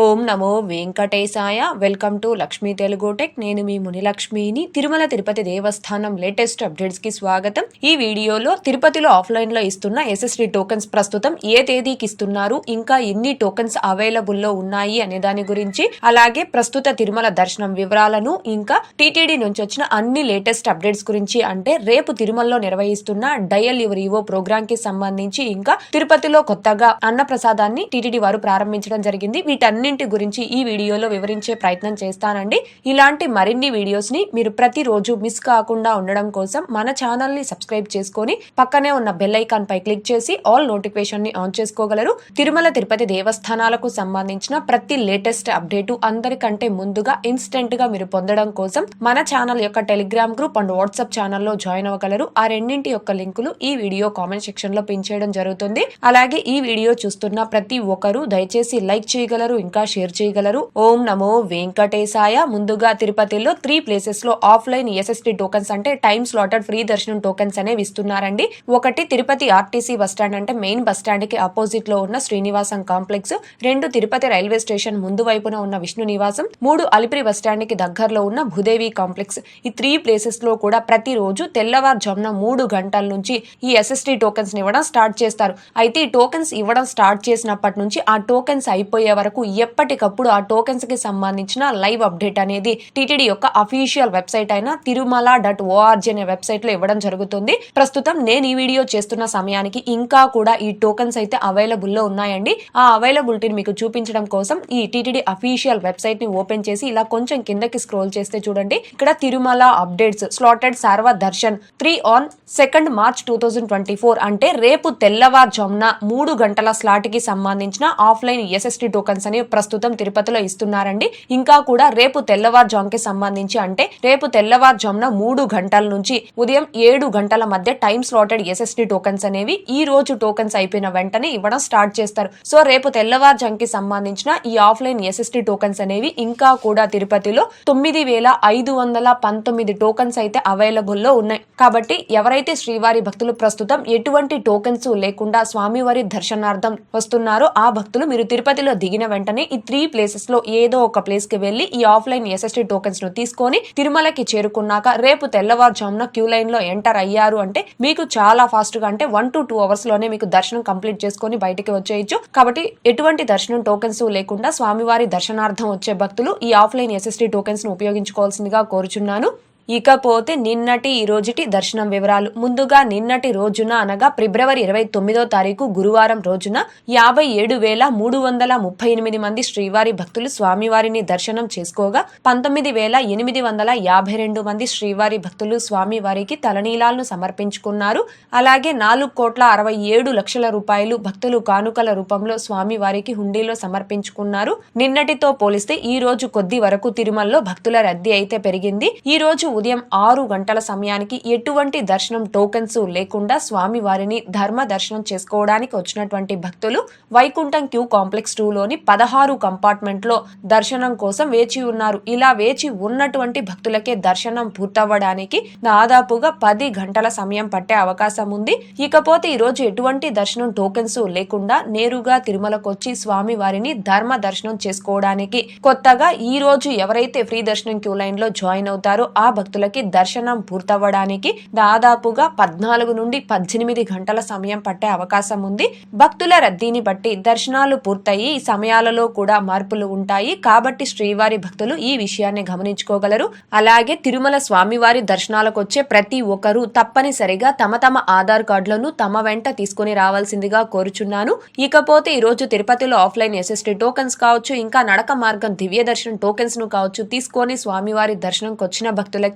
ఓం నమో వెంకటేశాయ. Welcome to Lakshmi Telugu tech. నేను మీ మునిలక్ష్మిని. తిరుమల తిరుపతి దేవస్థానం లేటెస్ట్ అప్డేట్స్కి స్వాగతం. ఈ వీడియోలో తిరుపతిలో ఆఫ్లైన్లో ఇస్తున్న ఎస్ఎస్డి టోకెన్స్ ప్రస్తుతం ఏ తేదీకి ఇస్తున్నారు ఇంకా ఎన్ని టోకెన్స్ అవైలబుల్లో ఉన్నాయి అనే దాని గురించి అలాగే ప్రస్తుత తిరుమల దర్శనం వివరాలను ఇంకా టీటీడీ నుంచి వచ్చిన అన్ని లేటెస్ట్ అప్డేట్స్ గురించి అంటే రేపు తిరుమలలో నిర్వహిస్తున్న డయల్ యువర్ ఈవో ప్రోగ్రామ్కి సంబంధించి ఇంకా తిరుపతిలో కొత్తగా అన్నప్రసాదాన్ని టీటీడీ వారు ప్రారంభించడం జరిగింది. వీటన్ని అన్నింటి గురించి ఈ వీడియోలో వివరించే ప్రయత్నం చేస్తానండి. ఇలాంటి మరిన్ని వీడియోస్ని మీరు ప్రతిరోజు మిస్ కాకుండా ఉండడం కోసం మన ఛానల్ని సబ్స్క్రైబ్ చేసుకొని పక్కనే ఉన్న బెల్ పై క్లిక్ చేసి ఆల్ నోటిఫికేషన్ని ఆన్ చేసుకోగలరు. తిరుమల తిరుపతి దేవస్థానాలకు సంబంధించిన ప్రతి లేటెస్ట్ అప్డేటు అందరికంటే ముందుగా ఇన్స్టెంట్గా మీరు పొందడం కోసం మన ఛానల్ యొక్క టెలిగ్రామ్ గ్రూప్ అండ్ వాట్సాప్ ఛానల్లో జాయిన్ అవ్వగలరు. ఆ రెండింటి యొక్క లింకులు ఈ వీడియో కామెంట్ సెక్షన్లో పిన్ చేయడం జరుగుతుంది. అలాగే ఈ వీడియో చూస్తున్న ప్రతి ఒక్కరూ దయచేసి లైక్ చేయగలరు. ఇంకా షేర్ చేయగలరు. ఓం నమో వెంకటేశాయ. ముందుగా తిరుపతిలో త్రీ ప్లేసెస్లో ఆఫ్లైన్ ఎస్ఎస్టీ టోకెన్స్ అంటే టైమ్ స్లాటెడ్ ఫ్రీ దర్శనం టోకెన్స్ అనేవి ఇస్తున్నారండి. ఒకటి తిరుపతి ఆర్టీసీ బస్ స్టాండ్ అంటే మెయిన్ బస్ స్టాండ్కి అపోజిట్లో ఉన్న శ్రీనివాసం కాంప్లెక్స్ రెండు తిరుపతి రైల్వే స్టేషన్ ముందు వైపున ఉన్న విష్ణు నివాసం. మూడు అలిపిరి బస్ స్టాండ్కి దగ్గరలో ఉన్న భూదేవి కాంప్లెక్స్ ఈ త్రీ ప్లేసెస్లో కూడా ప్రతిరోజు తెల్లవారుజామున మూడు గంటల నుంచి ఈ ఎస్ఎస్టీ టోకెన్స్ ఇవ్వడం స్టార్ట్ చేస్తారు. అయితే ఈ టోకెన్స్ ఇవ్వడం స్టార్ట్ చేసినప్పటి నుంచి ఆ టోకెన్స్ అయిపోయే వరకు ఎప్పటికప్పుడు ఆ టోకెన్స్కి సంబంధించిన లైవ్ అప్డేట్ అనేది టీటీడీ యొక్క అఫీషియల్ వెబ్సైట్ అయిన తిరుమల డాట్ ఓఆర్జీ అనే వెబ్సైట్లో ఇవ్వడం జరుగుతుంది. ప్రస్తుతం నేను ఈ వీడియో చేస్తున్న సమయానికి ఇంకా కూడా ఈ టోకెన్స్ అయితే అవైలబుల్లో ఉన్నాయండి. ఆ అవైలబిలిటీని మీకు చూపించడం కోసం ఈ టీటీడీ అఫీషియల్ వెబ్సైట్ని ఓపెన్ చేసి ఇలా కొంచెం కిందకి స్క్రోల్ చేస్తే చూడండి. ఇక్కడ Tirumala updates slotted Sarva darshan three on second March two thousand twenty four అంటే రేపు తెల్లవారుజామున మూడు గంటల స్లాట్కి సంబంధించిన ఆఫ్లైన్ ఎస్ఎస్టీ టోకన్స్ అని ప్రస్తుతం తిరుపతిలో ఇస్తున్నారండి. ఇంకా కూడా రేపు తెల్లవారుజాముకి సంబంధించి అంటే రేపు తెల్లవారుజామున మూడు గంటల నుంచి ఉదయం ఏడు గంటల మధ్య టైం స్లాటెడ్ ఎస్ఎస్టీ టోకన్స్ అనేవి ఈ రోజు టోకన్స్ అయిపోయిన వెంటనే ఇవ్వడం స్టార్ట్ చేస్తారు. సో రేపు తెల్లవారుజాముకి సంబంధించిన ఈ ఆఫ్లైన్ ఎస్ఎస్టీ టోకన్స్ అనేవి ఇంకా కూడా తిరుపతిలో తొమ్మిది వేల ఐదు వందల పంతొమ్మిది టోకన్స్ అయితే అవైలబుల్లో ఉన్నాయి. కాబట్టి ఎవరైతే శ్రీవారి భక్తులు ప్రస్తుతం ఎటువంటి టోకన్స్ లేకుండా స్వామివారి దర్శనార్థం వస్తున్నారో ఆ భక్తులు మీరు తిరుపతిలో దిగిన వెంటనే ఈ త్రీ ప్లేసెస్లో ఏదో ఒక ప్లేస్కి వెళ్ళి ఈ ఆఫ్లైన్ ఎస్ఎస్టీ టోకెన్స్ను తీసుకొని తిరుమలకి చేరుకున్నాక రేపు తెల్లవారుజామున క్యూ లైన్లో ఎంటర్ అయ్యారు అంటే మీకు చాలా ఫాస్ట్గా అంటే వన్ టు టూ అవర్స్లోనే మీకు దర్శనం కంప్లీట్ చేసుకొని బయటికి వచ్చేయచ్చు. కాబట్టి ఎటువంటి దర్శనం టోకెన్స్ లేకుండా స్వామివారి దర్శనార్థం వచ్చే భక్తులు ఈ ఆఫ్లైన్ ఎస్ఎస్టీ టోకెన్స్ను ఉపయోగించుకోవాల్సిందిగా కోరుచున్నాను. ఇకపోతే నిన్నటి ఈ రోజుటి దర్శనం వివరాలు. ముందుగా నిన్నటి రోజున అనగా ఫిబ్రవరి ఇరవై తొమ్మిదో తారీఖు గురువారం రోజున యాభై ఏడు వేల మూడు వందల ముప్పై ఎనిమిది మంది శ్రీవారి భక్తులు స్వామివారిని దర్శనం చేసుకోగా పంతొమ్మిది వేల ఎనిమిది వందల యాభై రెండు మంది శ్రీవారి భక్తులు స్వామివారికి తలనీలాలను సమర్పించుకున్నారు. అలాగే నాలుగు కోట్ల అరవై ఏడు లక్షల రూపాయలు భక్తులు కానుకల రూపంలో స్వామివారికి హుండీలో సమర్పించుకున్నారు. నిన్నటితో పోలిస్తే ఈ రోజు కొద్ది వరకు తిరుమలలో భక్తుల రద్దీ అయితే పెరిగింది. ఈ రోజు ఉదయం ఆరు గంటల సమయానికి ఎటువంటి దర్శనం టోకెన్స్ లేకుండా స్వామివారిని ధర్మ దర్శనం చేసుకోవడానికి వచ్చినటువంటి భక్తులు వైకుంఠం క్యూ కాంప్లెక్స్ టూ లోని పదహారు కంపార్ట్మెంట్లో దర్శనం కోసం వేచి ఉన్నారు. ఇలా వేచి ఉన్నటువంటి భక్తులకే దర్శనం పూర్తవ్వడానికి దాదాపుగా పది గంటల సమయం పట్టే అవకాశం ఉంది. ఇకపోతే ఈరోజు ఎటువంటి దర్శనం టోకెన్స్ లేకుండా నేరుగా తిరుమలకొచ్చి స్వామివారిని స్వామి వారిని ధర్మ దర్శనం చేసుకోవడానికి కొత్తగా ఈ రోజు ఎవరైతే ఫ్రీ దర్శనం క్యూ లైన్లో జాయిన్ అవుతారో ఆ భక్తులకి దర్శనం పూర్తవ్వడానికి దాదాపుగా పద్నాలుగు నుండి పద్దెనిమిది గంటల సమయం పట్టే అవకాశం ఉంది. భక్తుల రద్దీని బట్టి దర్శనాలు పూర్తయి ఈ సమయాలలో కూడా మార్పులు ఉంటాయి. కాబట్టి శ్రీవారి భక్తులు ఈ విషయాన్ని గమనించుకోగలరు. అలాగే తిరుమల స్వామివారి దర్శనాలకు వచ్చే ప్రతి ఒక్కరూ తప్పనిసరిగా తమ తమ ఆధార్ కార్డులను తమ వెంట తీసుకుని రావాల్సిందిగా కోరుచున్నాను. ఇకపోతే ఈ రోజు తిరుపతిలో ఆఫ్లైన్ ఎస్ఎస్టీ టోకెన్స్ కావచ్చు ఇంకా నడక మార్గం దివ్య దర్శనం టోకెన్స్ను కావచ్చు తీసుకొని స్వామివారి దర్శనంకి వచ్చిన భక్తులకి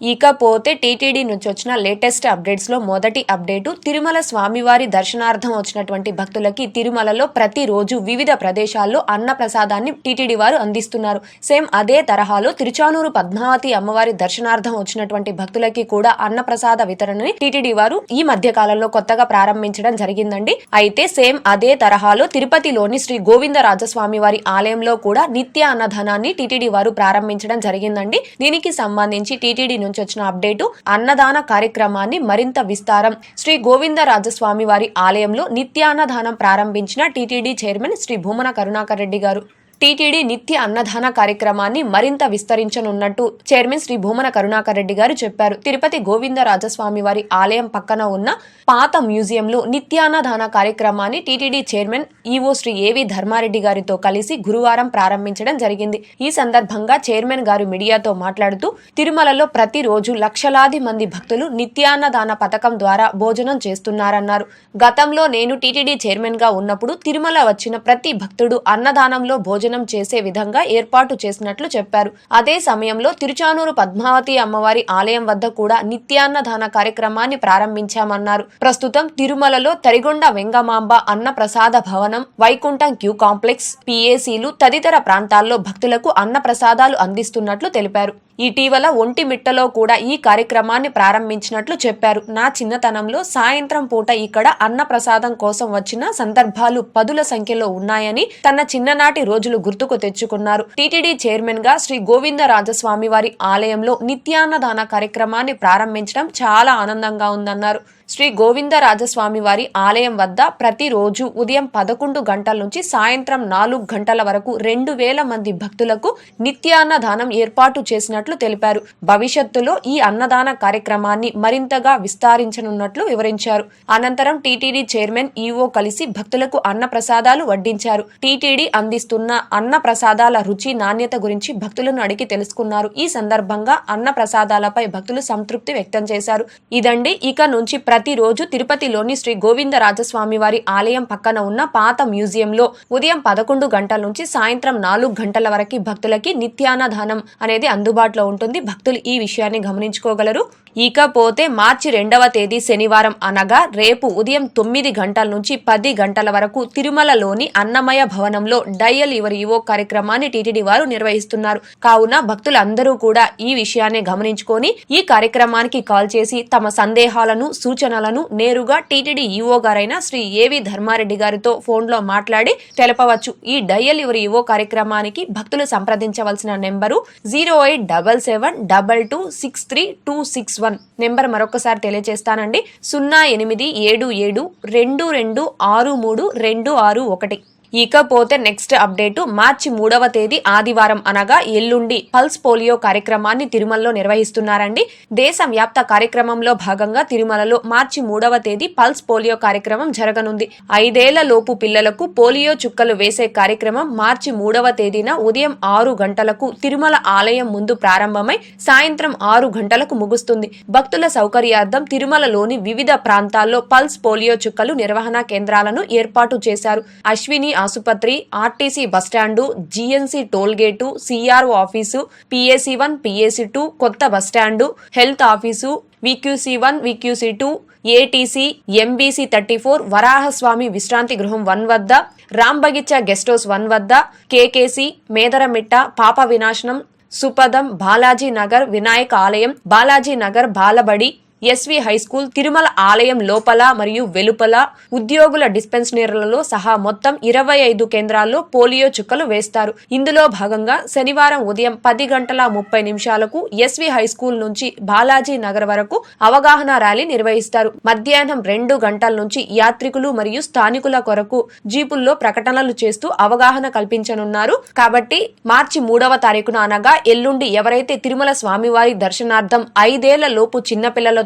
ఇకపోతే టీటీడీ నుంచి వచ్చిన లేటెస్ట్ అప్డేట్స్లో మొదటి అప్డేటు తిరుమల స్వామివారి దర్శనార్థం వచ్చినటువంటి భక్తులకి తిరుమలలో ప్రతిరోజు వివిధ ప్రదేశాల్లో అన్న ప్రసాదాన్ని టీటీడీ వారు అందిస్తున్నారు. సేమ్ అదే తరహాలో తిరుచానూరు పద్మావతి అమ్మవారి దర్శనార్థం వచ్చినటువంటి భక్తులకి కూడా అన్న ప్రసాద వితరణని టీటీడీ వారు ఈ మధ్య కాలంలో కొత్తగా ప్రారంభించడం జరిగిందండి. అయితే సేమ్ అదే తరహాలో తిరుపతిలోని శ్రీ గోవిందరాజస్వామి వారి ఆలయంలో కూడా నిత్య అన్నదానాన్ని టీటీడీ వారు ప్రారంభించడం జరిగిందండి. దీనికి సంబంధించి టీటీడీ నుంచి వచ్చిన అప్డేటు అన్నదాన కార్యక్రమాన్ని మరింత విస్తారం. శ్రీ గోవిందరాజస్వామి వారి ఆలయంలో నిత్యాన్నదానం ప్రారంభించిన TTD chairman Shri Bhumana Karunakar Reddy garu. TTD నిత్య అన్నదాన కార్యక్రమాన్ని మరింత విస్తరించనున్నట్టు చైర్మన్ శ్రీ భూమన కరుణాకర్ రెడ్డి గారు చెప్పారు. తిరుపతి గోవిందరాజస్వామి వారి ఆలయం పక్కన ఉన్న పాత మ్యూజియంలో నిత్యాన్నదాన కార్యక్రమాన్ని టీటీడీ చైర్మన్ ఈవో శ్రీ ఏవి ధర్మారెడ్డి గారితో కలిసి గురువారం ప్రారంభించడం జరిగింది. ఈ సందర్భంగా చైర్మన్ గారు మీడియాతో మాట్లాడుతూ తిరుమలలో ప్రతిరోజు లక్షలాది మంది భక్తులు నిత్యాన్నదాన పథకం ద్వారా భోజనం చేస్తున్నారన్నారు. గతంలో నేను టీటీడీ చైర్మన్గా ఉన్నప్పుడు తిరుమల వచ్చిన ప్రతి భక్తుడు అన్నదానంలో భోజనం చేసే విధంగా ఏర్పాటు చేసినట్లు చెప్పారు. అదే సమయంలో తిరుచానూరు పద్మావతి అమ్మవారి ఆలయం వద్ద కూడా నిత్యాన్నదాన కార్యక్రమాన్ని ప్రారంభించామన్నారు. ప్రస్తుతం తిరుమలలో తరిగొండ వెంగమాంబ అన్న ప్రసాద భవనం వైకుంఠం క్యూ కాంప్లెక్స్ పిఏసీలు తదితర ప్రాంతాల్లో భక్తులకు అన్న ప్రసాదాలు అందిస్తున్నట్లు తెలిపారు. ఇటీవల ఒంటిమిట్టలో కూడా ఈ కార్యక్రమాన్ని ప్రారంభించినట్లు చెప్పారు. నా చిన్నతనంలో సాయంత్రం పూట ఇక్కడ అన్న ప్రసాదం కోసం వచ్చిన సందర్భాలు పదుల సంఖ్యలో ఉన్నాయని తన చిన్ననాటి రోజులు గుర్తుకు తెచ్చుకున్నారు. టీటీడీ చైర్మన్గా శ్రీ గోవింద రాజస్వామి వారి ఆలయంలో నిత్యాన్నదాన కార్యక్రమాన్ని ప్రారంభించడం చాలా ఆనందంగా ఉందన్నారు. శ్రీ గోవిందరాజస్వామి వారి ఆలయం వద్ద ప్రతిరోజు ఉదయం పదకొండు గంటల నుంచి సాయంత్రం నాలుగు గంటల వరకు రెండు వేల మంది భక్తులకు నిత్యాన్నదానం ఏర్పాటు చేసినట్లు తెలిపారు. భవిష్యత్తులో ఈ అన్నదాన కార్యక్రమాన్ని మరింతగా విస్తరించనున్నట్లు వివరించారు. అనంతరం టీటీడీ చైర్మన్ ఈఓ కలిసి భక్తులకు అన్న ప్రసాదాలు వడ్డించారు. టీటీడీ అందిస్తున్న అన్న ప్రసాదాల రుచి నాణ్యత గురించి భక్తులను అడిగి తెలుసుకున్నారు. ఈ సందర్భంగా అన్న ప్రసాదాలపై భక్తులు సంతృప్తి వ్యక్తం చేశారు. ఇదండి ఇక నుంచి ప్రతిరోజు తిరుపతిలోని శ్రీ గోవింద రాజస్వామి వారి ఆలయం పక్కన ఉన్న పాత మ్యూజియంలో ఉదయం పదకొండు గంటల నుంచి సాయంత్రం నాలుగు గంటల వరకు భక్తులకి నిత్యాన్నదానం అనేది అందుబాటులో ఉంటుంది. భక్తులు ఈ విషయాన్ని గమనించుకోగలరు. ఇకపోతే మార్చి రెండవ తేదీ శనివారం అనగా రేపు ఉదయం తొమ్మిది గంటల నుంచి పది గంటల వరకు తిరుమలలోని అన్నమయ భవనంలో డయల్ యువర్ ఈవో కార్యక్రమాన్ని టీటీడీ వారు నిర్వహిస్తున్నారు. కావున భక్తులందరూ కూడా ఈ విషయాన్ని గమనించుకొని ఈ కార్యక్రమానికి కాల్ చేసి తమ సందేహాలను సూచనలను నేరుగా టీటీడీ ఈవో గారైన శ్రీ ఏవి ధర్మారెడ్డి గారితో ఫోన్లో మాట్లాడి తెలపవచ్చు. ఈ డయల్ యువర్ ఈవో కార్యక్రమానికి భక్తులు సంప్రదించవలసిన number zero eight double seven double two six three two six one number మరొకసారి తెలియజేస్తానండి. సున్నా ఎనిమిది ఏడు ఏడు రెండు రెండు ఆరు మూడు రెండు ఆరు ఒకటి. ఇకపోతే నెక్స్ట్ అప్డేటు మార్చి మూడవ తేదీ ఆదివారం అనగా ఎల్లుండి పల్స్ పోలియో కార్యక్రమాన్ని తిరుమలలో నిర్వహిస్తున్నారండి. దేశవ్యాప్త కార్యక్రమంలో భాగంగా తిరుమలలో మార్చి మూడవ తేదీ పల్స్ పోలియో కార్యక్రమం జరగనుంది. ఐదేళ్ళ లోపు పిల్లలకు పోలియో చుక్కలు వేసే కార్యక్రమం మార్చి మూడవ తేదీన ఉదయం ఆరు గంటలకు తిరుమల ఆలయం ముందు ప్రారంభమై సాయంత్రం ఆరు గంటలకు ముగుస్తుంది. భక్తుల సౌకర్యార్థం తిరుమలలోని వివిధ ప్రాంతాల్లో పల్స్ పోలియో చుక్కలు నిర్వహణ కేంద్రాలను ఏర్పాటు చేశారు. అశ్విని ఆసుపత్రి RTC bus stand GNC tollgate CRO office PAC one PAC two కొత్త bus stand health office VQC one VQC two ATC MBC thirty four Varahaswamy విశ్రాంతి గృహం వన్ వద్ద రాంబగిచ్చా గెస్ట్ హౌస్ వన్ వద్ద కేకేసీ మేదరమిట్ట పాప వినాశనం సుపదం బాలాజీ నగర్ వినాయక ఆలయం బాలాజీ నగర్ బాలబడి ఎస్వి హై స్కూల్ తిరుమల ఆలయం లోపల మరియు వెలుపల ఉద్యోగుల డిస్పెన్సరీలలో సహా మొత్తం ఇరవై ఐదు కేంద్రాల్లో పోలియో చుక్కలు వేస్తారు. ఇందులో భాగంగా శనివారం ఉదయం పది గంటల ముప్పై నిమిషాలకు ఎస్వి హై స్కూల్ నుంచి బాలాజీ నగర్ వరకు అవగాహన ర్యాలీ నిర్వహిస్తారు. మధ్యాహ్నం రెండు గంటల నుంచి యాత్రికులు మరియు స్థానికుల కొరకు జీపుల్లో ప్రకటనలు చేస్తూ అవగాహన కల్పించనున్నారు. కాబట్టి మార్చి మూడవ తారీఖున అనగా ఎల్లుండి ఎవరైతే తిరుమల స్వామివారి దర్శనార్థం ఐదేళ్ళ లోపు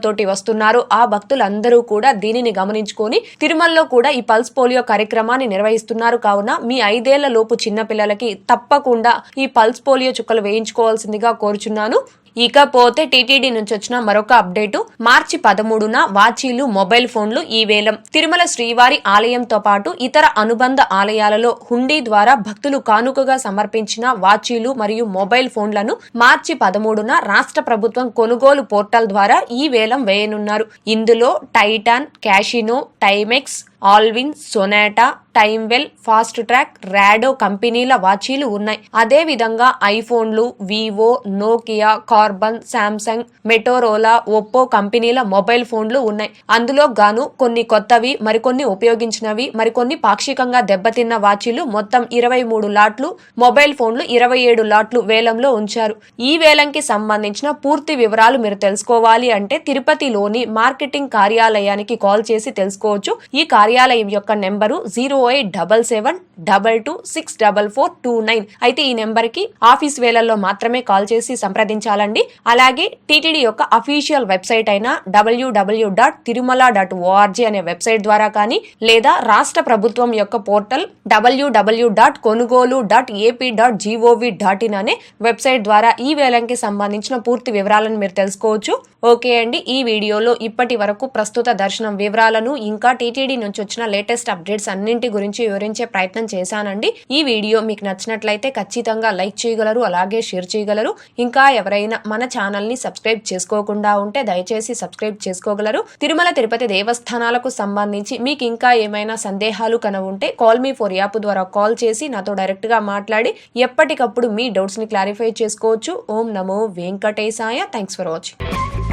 తోటి వస్తున్నారో. ఆ భక్తులందరూ కూడా దీనిని గమనించుకొని తిరుమలలో కూడా ఈ పల్స్ పోలియో కార్యక్రమాన్ని నిర్వహిస్తున్నారు. కావున మీ ఐదేళ్ళ లోపు చిన్నపిల్లలకి తప్పకుండా ఈ పల్స్ పోలియో చుక్కలు వేయించుకోవాల్సిందిగా కోరుచున్నాను. ఇకపోతే టీటీడీ నుంచి వచ్చిన మరొక అప్డేటు. మార్చి పదమూడున వాచీలు మొబైల్ ఫోన్లు ఈ వేలం. తిరుమల శ్రీవారి ఆలయంతో పాటు ఇతర అనుబంధ ఆలయాలలో హుండీ ద్వారా భక్తులు కానుకగా సమర్పించిన వాచీలు మరియు మొబైల్ ఫోన్లను మార్చి పదమూడున రాష్ట్ర ప్రభుత్వం కొనుగోలు పోర్టల్ ద్వారా ఈ వేలం వేయనున్నారు. ఇందులో Titan Casio Timex Alwyn Sonata Timewell Fast Track Rado కంపెనీల వాచీలు ఉన్నాయి. అదే విధంగా ఐఫోన్లు Vivo Nokia Karbonn Samsung Motorola Oppo కంపెనీల మొబైల్ ఫోన్లు ఉన్నాయి. అందులో గాను కొన్ని కొత్తవి మరికొన్ని ఉపయోగించినవి మరికొన్ని పాక్షికంగా దెబ్బతిన్న వాచీలు మొత్తం ఇరవై మూడు లాట్లు మొబైల్ ఫోన్లు ఇరవై ఏడు లాట్లు వేలంలో ఉంచారు. ఈ వేలంకి సంబంధించిన పూర్తి వివరాలు మీరు తెలుసుకోవాలి అంటే తిరుపతిలోని మార్కెటింగ్ కార్యాలయానికి కాల్ చేసి తెలుసుకోవచ్చు. ఈ కార్యాలయం యొక్క number zero eight double seven double two six double four two nine. అయితే ఈ నెంబర్కి ఆఫీస్ వేళల్లో మాత్రమే కాల్ చేసి సంప్రదించాలండి. అలాగే టీటీడీ యొక్క అఫీషియల్ వెబ్సైట్ అయిన WWW dot Tirumala dot ORG అనే వెబ్సైట్ ద్వారా కానీ లేదా రాష్ట్ర ప్రభుత్వం యొక్క portal WWW dot Konugolu dot AP dot GOV dot in అనే వెబ్సైట్ ద్వారా ఈ వేలంకి సంబంధించిన పూర్తి వివరాలను మీరు తెలుసుకోవచ్చు. ఓకే అండి ఈ వీడియోలో ఇప్పటి వరకు ప్రస్తుత దర్శనం వివరాలను ఇంకా టీటీడీ నుంచి వచ్చిన లేటెస్ట్ అప్డేట్స్ అన్నింటి గురించి వివరించే ప్రయత్నం చేశానండి. ఈ వీడియో మీకు నచ్చినట్లయితే ఖచ్చితంగా లైక్ చేయగలరు అలాగే షేర్ చేయగలరు. ఇంకా ఎవరైనా మన ఛానల్ని సబ్స్క్రైబ్ చేసుకోకుండా ఉంటే దయచేసి సబ్స్క్రైబ్ చేసుకోగలరు. తిరుమల తిరుపతి దేవస్థానాలకు సంబంధించి మీకు ఇంకా ఏమైనా సందేహాలు కన ఉంటే కాల్ మీ ఫోర్ యాప్ ద్వారా కాల్ చేసి నాతో డైరెక్ట్గా మాట్లాడి ఎప్పటికప్పుడు మీ డౌట్స్ని క్లారిఫై చేసుకోవచ్చు. ఓం నమో వెంకటేశాయ. Thanks for watching.